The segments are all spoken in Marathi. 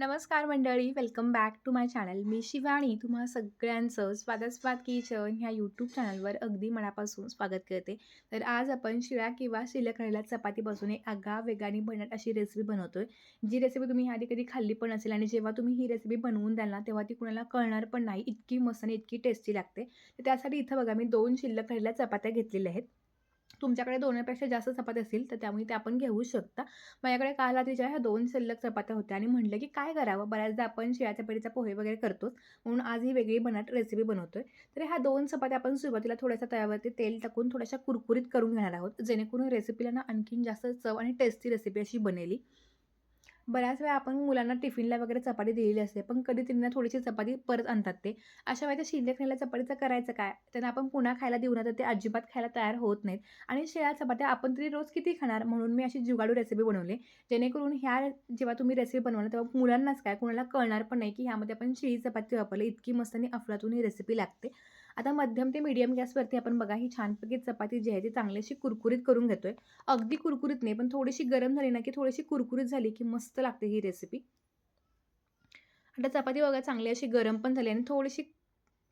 नमस्कार मंडळी welcome back to my channel मी शिवानी तुम्हा सगळ्यांचं स्वागत स्वाद किचन ह्या यूट्यूब चॅनलवर अगदी मनापासून स्वागत करते. तर आज आपण शिळ्या किंवा शिल्लक चपातीपासून एक आगा वेगाने बनत अशी रेसिपी बनवतोय. जी रेसिपी तुम्ही आधी कधी खाल्ली पण असेल आणि जेव्हा तुम्ही ही रेसिपी बनवून द्याल ना तेव्हा ती कुणाला कळणार पण नाही. इतकी मस्त आणि इतकी टेस्टी लागते. तर त्यासाठी इथं बघा मी दोन शिल्लक चपात्या घेतलेल्या आहेत. तुमच्याकडे दोनपेक्षा जास्त चपात्या असतील तर त्यामुळे ते आपण घेऊ शकता. माझ्याकडे काल रात्रीच्या ह्या दोन शिल्लक चपात्या होत्या आणि म्हटलं की काय करावं? बऱ्याचदा आपण शिळ्या चपातीचा पोहे वगैरे करतोच म्हणून आज ही वेगळी बनत रेसिपी बनवतोय. तर ह्या दोन चपात्या आपण सुरुवातीला थोड्याशा तव्यावरती तेल टाकून थोड्याशा कुरकुरीत करून घेणार आहोत जेणेकरून रेसिपीला ना आणखीन जास्त चव आणि टेस्टी रेसिपी अशी बनेली. बऱ्याच वेळा आपण मुलांना टिफिनला वगैरे चपाती दिलेली असते पण कधी त्यांना थोडीशी चपाती परत आणतात ते. अशा वेळेला शिल्लक राहिल्या चपातीचं करायचं काय? त्यांना आपण पुन्हा खायला देऊ ना तर ते अजिबात खायला तयार होत नाहीत. आणि शेळ्या चपात्या आपण तरी रोज किती खाणार? म्हणून मी अशी जुगाडू रेसिपी बनवली. जेणेकरून ह्या जेव्हा तुम्ही रेसिपी बनवला तेव्हा मुलांनाच काय कोणाला कळणार पण नाही की ह्यामध्ये आपण शिळी चपाती वापरली इतकी मस्त आणि अफलातून ही रेसिपी लागते. आता मध्यम ते मीडियम गॅसवरती आपण बघा ही छानपैकी चपाती जी आहे ती चांगलीशी कुरकुरीत करून घेतोय. अगदी कुरकुरीत नाही पण थोडीशी गरम झाली ना की थोडीशी कुरकुरीत झाली की मस्त लागते ही रेसिपी आता चपाती बघा चांगली अशी गरम पण झाली आणि थोडीशी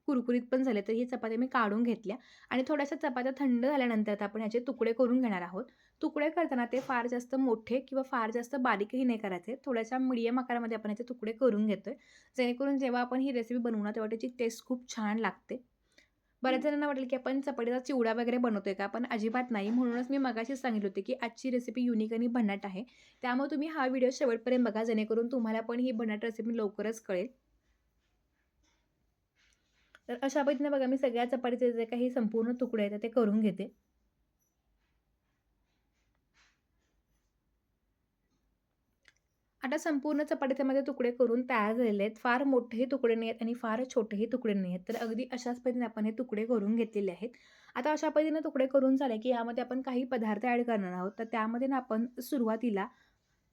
कुरकुरीत पण झाले. तर ही चपाती मी काढून घेतल्या आणि थोड्याशा चपात्या थंड झाल्यानंतर आपण ह्याचे तुकडे करून घेणार आहोत. तुकडे करताना ते फार जास्त मोठे किंवा फार जास्त बारीकही नाही करायचे. थोड्याशा मिडियम आकारामध्ये आपण ह्याचे तुकडे करून घेतोय. जेणेकरून जेव्हा आपण ही रेसिपी बनवणार तेव्हा त्याची टेस्ट खूप छान लागते. बऱ्याच जणांना वाटेल की आपण चपातीचा चिवडा वगैरे बनवतोय का? पण अजिबात नाही. म्हणूनच मी मगाशीच सांगितलं होते की आजची रेसिपी युनिक आणि भन्नाट आहे. त्यामुळे तुम्ही हा व्हिडिओ शेवटपर्यंत बघा जेणेकरून तुम्हाला पण ही भन्नाट रेसिपी लवकरच कळेल. तर अशा पद्धतीने बघा मी सगळ्या चपातीचे जे काही संपूर्ण तुकडे आहेत ते करून घेते. आता संपूर्ण चपातीमध्ये तुकडे करून तयार झालेले आहेत. फार मोठेही तुकडे नाही आहेत आणि फार छोटेही तुकडे नाही आहेत. तर अगदी अशाच पद्धतीने आपण हे तुकडे करून घेतलेले आहेत. आता अशा पद्धतीने तुकडे करून झाले की यामध्ये आपण काही पदार्थ ॲड करणार आहोत. तर त्यामध्ये ना आपण सुरुवातीला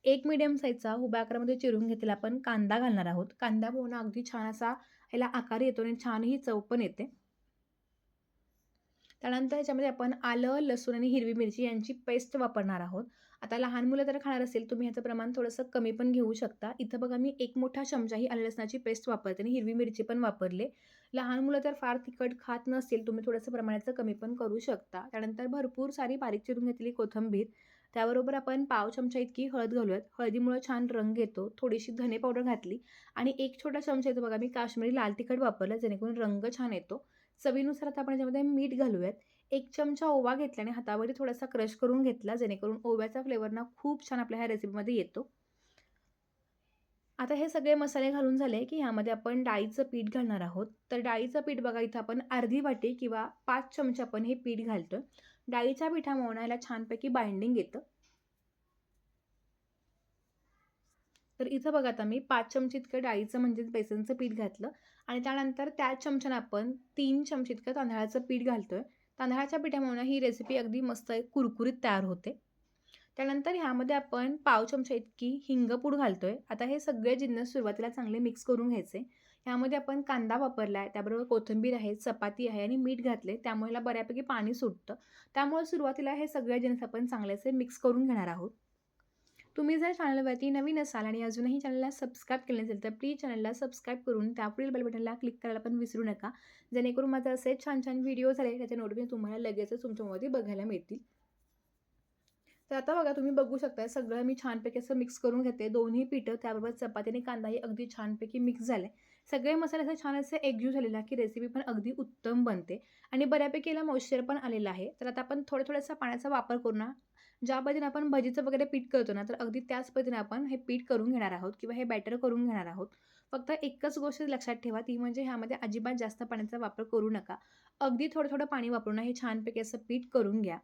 एक मिडियम साईजचा उभ्या आकारामध्ये चिरून घेतलेला आपण कांदा घालणार आहोत. कांदा पोहणं अगदी छान असा ह्याला आकार येतो आणि छानही चव पण येते. त्यानंतर ह्याच्यामध्ये आपण आलं लसूण आणि हिरवी मिरची यांची पेस्ट वापरणार आहोत. आता लहान मुलं जर खाणार असेल तुम्ही ह्याचं प्रमाण थोडंसं कमी पण घेऊ शकता. इथं बघा मी एक मोठा चमचा ही आलं लसणाची पेस्ट वापरते आणि हिरवी मिरची पण वापरले. लहान मुलं जर फार तिखट खात नसेल तुम्ही थोडंसं प्रमाणाचं कमी पण करू शकता. त्यानंतर भरपूर सारी बारीक चिरून घेतलेली कोथिंबीर. त्याबरोबर आपण पाव चमचा इतकी हळद घालूयात. हळदीमुळं छान रंग येतो. थोडीशी धने पावडर घातली. आणि एक छोटा चमचा येतो बघा मी काश्मीरी लाल तिखट वापरलं जेणेकरून रंग छान येतो. चवीनुसार आता आपण याच्यामध्ये मीठ घालूयात. एक चमचा ओवा घेतल्याने हातावरती थोडासा क्रश करून घेतला जेणेकरून ओव्याचा फ्लेवर ना खूप छान आपल्या ह्या रेसिपीमध्ये येतो. आता हे सगळे मसाले घालून झाले की ह्यामध्ये आपण डाळीचं पीठ घालणार आहोत. तर डाळीचं पीठ बघा इथं आपण अर्धी वाटी किंवा पाच चमचे आपण हे पीठ घालतो डाळीच्या पिठामुळे याला छानपैकी बाइंडिंग येतं. तर इथं बघा आता मी पाच चमचे इतकं डाळीचं म्हणजेच बेसनचं पीठ घातलं आणि त्यानंतर त्याच चमच्यानं आपण तीन चमचे इतकं तांदळाचं पीठ घालतोय. तांदळाच्या पिठामुळे ही रेसिपी अगदी मस्त कुरकुरीत तयार होते. त्यानंतर ह्यामध्ये आपण पाव चमचा इतकी हिंगपूड घालतो आहे आता हे सगळे जिन्नस सुरुवातीला चांगले मिक्स करून घ्यायचे. ह्यामध्ये आपण कांदा वापरला आहे त्याबरोबर कोथिंबीर आहे चपाती आहे आणि मीठ घातले त्यामुळे बऱ्यापैकी पाणी सुटतं. त्यामुळे सुरुवातीला हे सगळे जिन्नस आपण चांगल्याचे मिक्स करून घेणार आहोत. तुम्ही जर चॅनलवरती नवीन असाल आणि अजूनही चॅनलला सबस्क्राईब केलं नसेल तर प्लीज चॅनलला सबस्क्राईब करून त्यापुढील बेल बटनला क्लिक करायला पण विसरू नका. जेणेकरून माझा असे छान छान व्हिडिओ झाले त्याचे नोटिफिकेशन तुम्हाला लगेचच तुमच्यामध्ये बघायला मिळतील. तर आता बघा तुम्ही बघू शकता सगळं मी छानपैकी असं मिक्स करून घेते. दोन्ही पिठं त्याबरोबर चपाती आणि कांदाही अगदी छानपैकी मिक्स झाले सगळे मसाले असे छान असे एकजूट झालेला की रेसिपी पण अगदी उत्तम बनते. आणि बऱ्यापैकी याला मॉइश्चर पण आलेलं आहे. तर आता आपण थोडं थोड्यासा पाण्याचा वापर करू ना. ज्या पद्धतीने आपण भजीचं वगैरे पीठ करतो ना तर अगदी त्याच पद्धतीने आपण हे पीठ करून घेणार आहोत किंवा हे बॅटर करून घेणार आहोत. फक्त एकच गोष्ट लक्षात ठेवा ती म्हणजे ह्यामध्ये अजिबात जास्त पाण्याचा वापर करू नका. अगदी थोडं थोडं पाणी वापरून हे छानपैकी असं पीठ करून घ्या.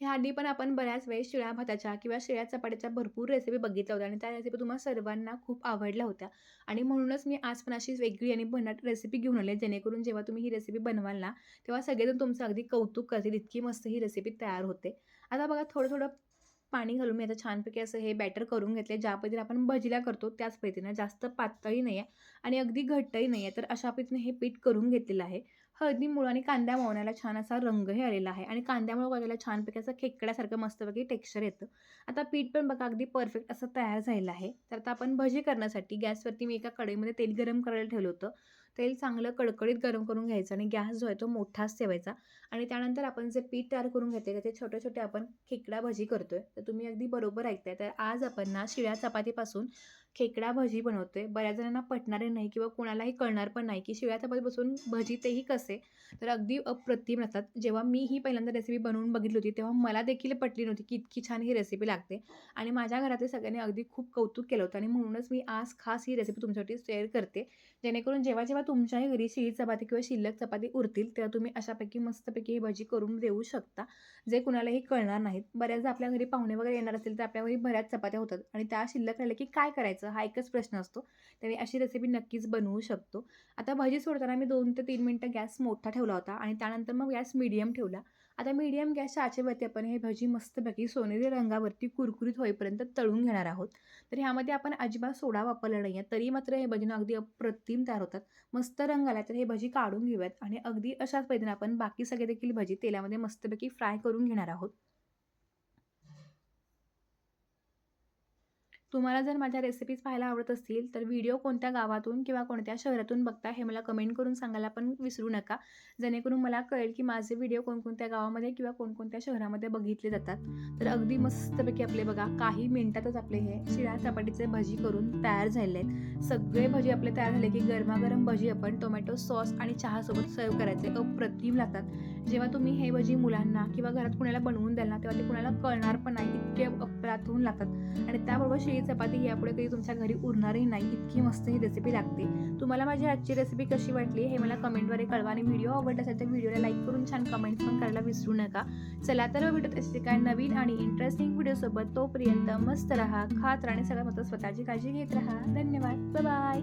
ह्या आधी पण आपण बऱ्याच वेळेस शिळ्या भाताच्या किंवा शिळ्या चपात्याच्या भरपूर रेसिपी बघितल्या होत्या आणि त्या रेसिपी तुम्हाला सर्वांना खूप आवडल्या होत्या. आणि म्हणूनच मी आज पण अशीच वेगळी आणि भन्नाट रेसिपी घेऊन आले जेणेकरून जेव्हा तुम्ही ही रेसिपी बनवाल ना तेव्हा सगळेजण तुमचं अगदी कौतुक करतील इतकी मस्त ही रेसिपी तयार होते. आता बघा थोडं थोडं पाणी घालून मी आता छानपैकी असं हे बॅटर करून घेतले ज्या पद्धतीने आपण भजीला करतो त्याच पद्धतीने. जास्त पातळी नाही आहे आणि अगदी घट्टही नाही आहे तर अशा पद्धतीने हे पीठ करून घेतलेलं आहे. हळदीमुळं आणि कांद्यामुळं याला छान असा रंगही आलेला आहे. आणि कांद्यामुळं वगैरे छानपैकी असं खेकड्यासारखं मस्तपैकी टेक्स्चर येतं. आता पीठ पण बघा अगदी परफेक्ट असं तयार झालेलं आहे. तर आता आपण भजी करण्यासाठी गॅसवरती मी एका कढईमध्ये तेल गरम करायला ठेवलं होतं. तेल चांगलं कडकडीत गरम करून घ्यायचं आणि गॅस जो आहे तो मोठाच ठेवायचा. आणि त्यानंतर आपण जे पीठ तयार करून घेतले ते छोटे छोटे आपण खेकडा भजी करतोय. तर तुम्ही अगदी बरोबर ऐकताय. तर आज आपण ना शिळ्या चपातीपासून खेकडा भजी बनवते बऱ्याच जणांना पटणारे नाही किंवा कोणालाही कळणार पण नाही की शिळ्या बसून भजी तेही कसे. तर अगदी अप्रतिम असतात. जेव्हा मी ही पहिल्यांदा रेसिपी बनवून बघितली होती तेव्हा मला देखील पटली नव्हती की इतकी छान ही रेसिपी लागते. आणि माझ्या घरातले सगळ्यांनी अगदी खूप कौतुक केलं होतं. आणि म्हणूनच मी आज खास ही रेसिपी तुमच्यासाठी शेअर करते. जेणेकरून जेव्हा जेव्हा तुमच्याही घरी शिळी चपाती किंवा शिल्लक चपाती उरतील तेव्हा तुम्ही अशापैकी मस्तपैकी ही भजी करून देऊ शकता जे कुणालाही कळणार नाहीत. बऱ्याचदा आपल्या घरी पाहुणे वगैरे येणार असतील तर आपल्या घरी बऱ्याच चपात्या होतात. आणि त्या शिल्लक राहिल्या की काय करायचं? हा एकच प्रश्न असतो. त्यामुळे अशी रेसिपी नक्कीच बनवू शकतो. आता भजी सोडताना मी दोन ते तीन मिनटं गॅस मोठा ठेवला होता आणि त्यानंतर मग गॅस मीडियम ठेवला. आता मीडियम गॅसच्या आचेवरती आपण हे भजी मस्तपैकी सोनेरी रंगावरती कुरकुरीत होईपर्यंत तळून घेणार आहोत. तर ह्यामध्ये आपण अजिबात सोडा वापरला नाही आहे तरी मात्र हे भजीनं अगदी अप्रतिम तयार होतात. मस्त रंग आला तर हे भजी काढून घेऊयात आणि अगदी अशाच पद्धतीने आपण बाकी सगळे देखील भजी तेलामध्ये मस्तपैकी फ्राय करून घेणार आहोत. तुम्हाला जर माझ्या रेसिपीज पाहायला आवडत असतील तर व्हिडिओ कोणत्या गावातून किंवा कोणत्या शहरातून बघता हे मला कमेंट करून सांगायला पण विसरू नका. जेणेकरून मला कळेल की माझे व्हिडिओ कोणकोणत्या गावामध्ये किंवा कोणकोणत्या शहरामध्ये बघितले जातात. तर अगदी मस्तपैकी आपले बघा काही मिनिटातच आपले हे शिळ्या चपाटीचे भजी करून तयार झालेले आहेत. सगळे भजी आपले तयार झाले की गरमागरम भजी आपण टोमॅटो सॉस आणि चहासोबत सर्व करायचे. अप्रतिम लागतात. जेव्हा तुम्ही हे भजी मुलांना किंवा घरात कुणाला बनवून द्याल ना तेव्हा ते कुणाला कळणार पण नाही इतके अप्रातून लागतात. आणि त्याबरोबर शिळी चपाती यापुढे कधी तुमच्या घरी उरणारही नाही इतकी मस्त ही रेसिपी लागते. तुम्हाला माझी आजची रेसिपी कशी वाटली हे मला कमेंटद्वारे कळवा आणि व्हिडिओ आवडला असेल तर व्हिडिओला लाईक करून छान कमेंट्स पण करायला विसरू नका. चला तर भेटत असते काय नवीन आणि इंटरेस्टिंग व्हिडिओसोबत तोपर्यंत मस्त राहा खात राहा आणि सगळ्यात स्वतःची काळजी घेत राहा. धन्यवाद. बाय